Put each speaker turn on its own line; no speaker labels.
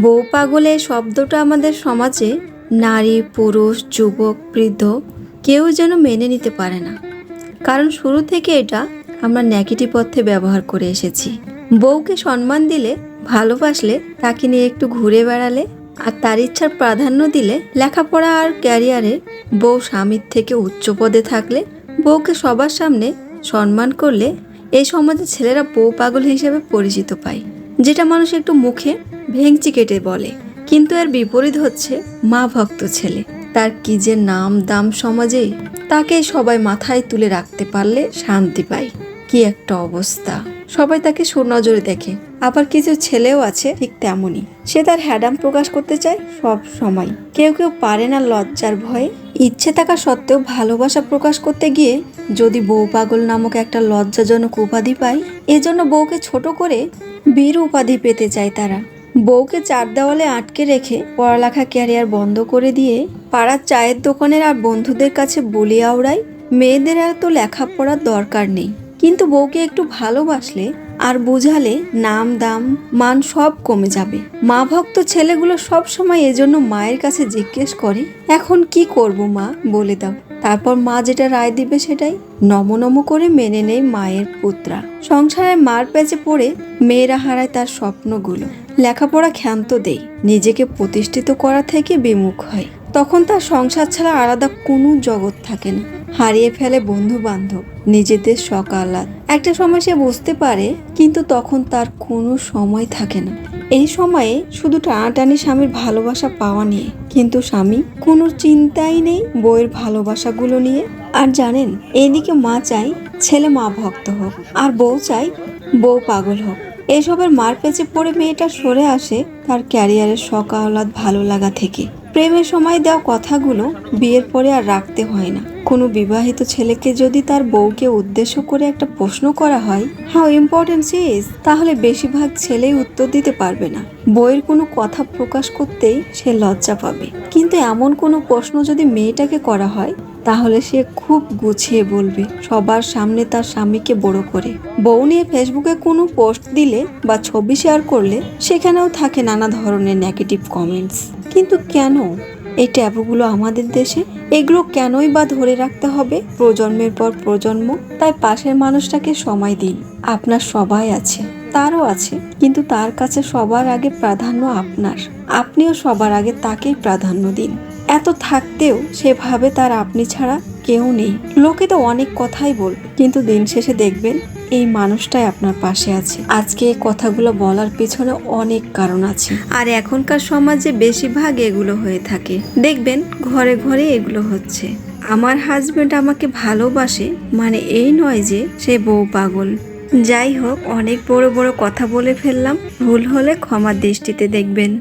বউ পাগল এই শব্দটা আমাদের সমাজে নারী, পুরুষ, যুবক, বৃদ্ধ কেউ যেন মেনে নিতে পারে না। কারণ শুরু থেকে এটা আমরা নেগেটিভ অর্থে ব্যবহার করে এসেছি। বউকে সম্মান দিলে, ভালোবাসলে, তাকে নিয়ে একটু ঘুরে বেড়ালে আর তার ইচ্ছার প্রাধান্য দিলে লেখাপড়া আর ক্যারিয়ারে বউ স্বামীর থেকে উচ্চ পদে থাকলে বউকে সবার সামনে সম্মান করলে এই সমাজে ছেলেরা বউ পাগল হিসেবে পরিচিত পায়। যেটা মানুষ একটু মুখে ভেংচি কেটে বলে, কিন্তু এর বিপরীত হচ্ছে মা ভক্ত ছেলে। তার কি যে নাম দাম সমাজে? তাকে সবাই মাথায় তুলে রাখতে পারলে শান্তি পায়। কি একটা অবস্থা। সবাই তাকে সুনজরে দেখে। আবার কিছু ছেলেও আছে ঠিক তেমনই। সে তার হ্যাডাম প্রকাশ করতে চায় সব সময়। কেউ কেউ পারে না লজ্জার ভয়ে। ইচ্ছে থাকা সত্ত্বেও ভালোবাসা প্রকাশ করতে গিয়ে যদি বউ পাগল নামক একটা লজ্জাজনক উপাধি পায়, এজন্য বউকে ছোট করে বীর উপাধি পেতে চায় তারা। বউকে চার দেওয়ালে আটকে রেখে পড়ালেখা ক্যারিয়ার বন্ধ করে দিয়ে পাড়ার চায়ের দোকানের আর বন্ধুদের কাছে বলি আওড়াই, মেয়েদের আর তো লেখাপড়ার দরকার নেই। কিন্তু বউকে একটু ভালোবাসলে আর বুঝালে নাম, দাম, মান সব কমে যাবে। মা ভক্ত ছেলেগুলো সব সময় এজন্য মায়ের কাছে জিজ্ঞেস করে, এখন কি করব মা? বলে দাও। তারপর মা যেটা রায় দিবে সেটাই। নম নম করে মেনে নেয় মায়ের পুত্রা। সংসারে মার পেঁচে পড়ে মেয়েরা হারায় তার স্বপ্নগুলো। লেখাপড়া ক্ষান্ত দেয় নিজেকে প্রতিষ্ঠিত করা থেকে বিমুখ হয়। তখন তার সংসার ছাড়া আলাদা কোনো জগৎ থাকে না। হারিয়ে ফেলে বন্ধু বান্ধব নিজেদের সকালাত একটা সময় সে বুঝতে পারে, কিন্তু তখন তার কোনো সময় থাকে না। এই সময়ে শুধু টানাটানি স্বামীর ভালোবাসা পাওয়া নিয়ে। কিন্তু স্বামী কোনো চিন্তাই নেই বইয়ের ভালোবাসাগুলো নিয়ে। আর জানেন এদিকে মা চাই ছেলে মা ভক্ত হোক, আর বউ চাই বউ পাগল হোক। এসবের মার পেঁচে পড়ে মেয়েটা সরে আসে তার ক্যারিয়ারের সকালাত ভালো লাগা থেকে। প্রেমের সময় দেওয়া কথাগুলো বিয়ের পরে আর রাখতে হয় না। কোনো বিবাহিত ছেলেকে যদি তার বউকে উদ্দেশ্য করে একটা প্রশ্ন করা হয় হাউ ইম্পর্টেন্ট ইজ তাহলে বেশিরভাগ ছেলেই উত্তর দিতে পারবে না। বইয়ের কোনো কথা প্রকাশ করতেই সে লজ্জা পাবে। কিন্তু এমন কোনো প্রশ্ন যদি মেয়েটাকে করা হয় তাহলে সে খুব গুছিয়ে বলবে, সবার সামনে তার স্বামীকে বড় করে। বউ নিয়ে ফেসবুকে কোনো পোস্ট দিলে বা ছবি শেয়ার করলে সেখানেও থাকে নানা ধরনের নেগেটিভ কমেন্টস কিন্তু কেন? এই ট্যাবুগুলো আমাদের দেশে, এগুলো কেনই বা ধরে রাখতে হবে? প্রজন্মের পর প্রজন্ম, তাই পাশের মানুষটাকে সময় দিন। আপনার সবাই আছে, তারও আছে, কিন্তু তার কাছে সবার আগে প্রাধান্য আপনার। আপনিও সবার আগে তাকেই প্রাধান্য দিন। এত থাকতেও সেভাবে তার আপনি ছাড়া কেউ নেই। লোকে তো অনেক কথাই বলবে, কিন্তু দিন শেষে দেখবেন এই মানুষটাই আপনার পাশে আছে। আজকে এই কথাগুলো বলার পেছনে অনেক কারণ আছে। আর এখনকার সমাজে বেশিরভাগ এগুলো হয়ে থাকে। দেখবেন ঘরে ঘরে এগুলো হচ্ছে। আমার হাজবেন্ড আমাকে ভালোবাসে মানে এই নয় যে সে বউ পাগল। যাই হোক, অনেক বড় বড় কথা বলে ফেললাম। ভুল হলে ক্ষমার দৃষ্টিতে দেখবেন।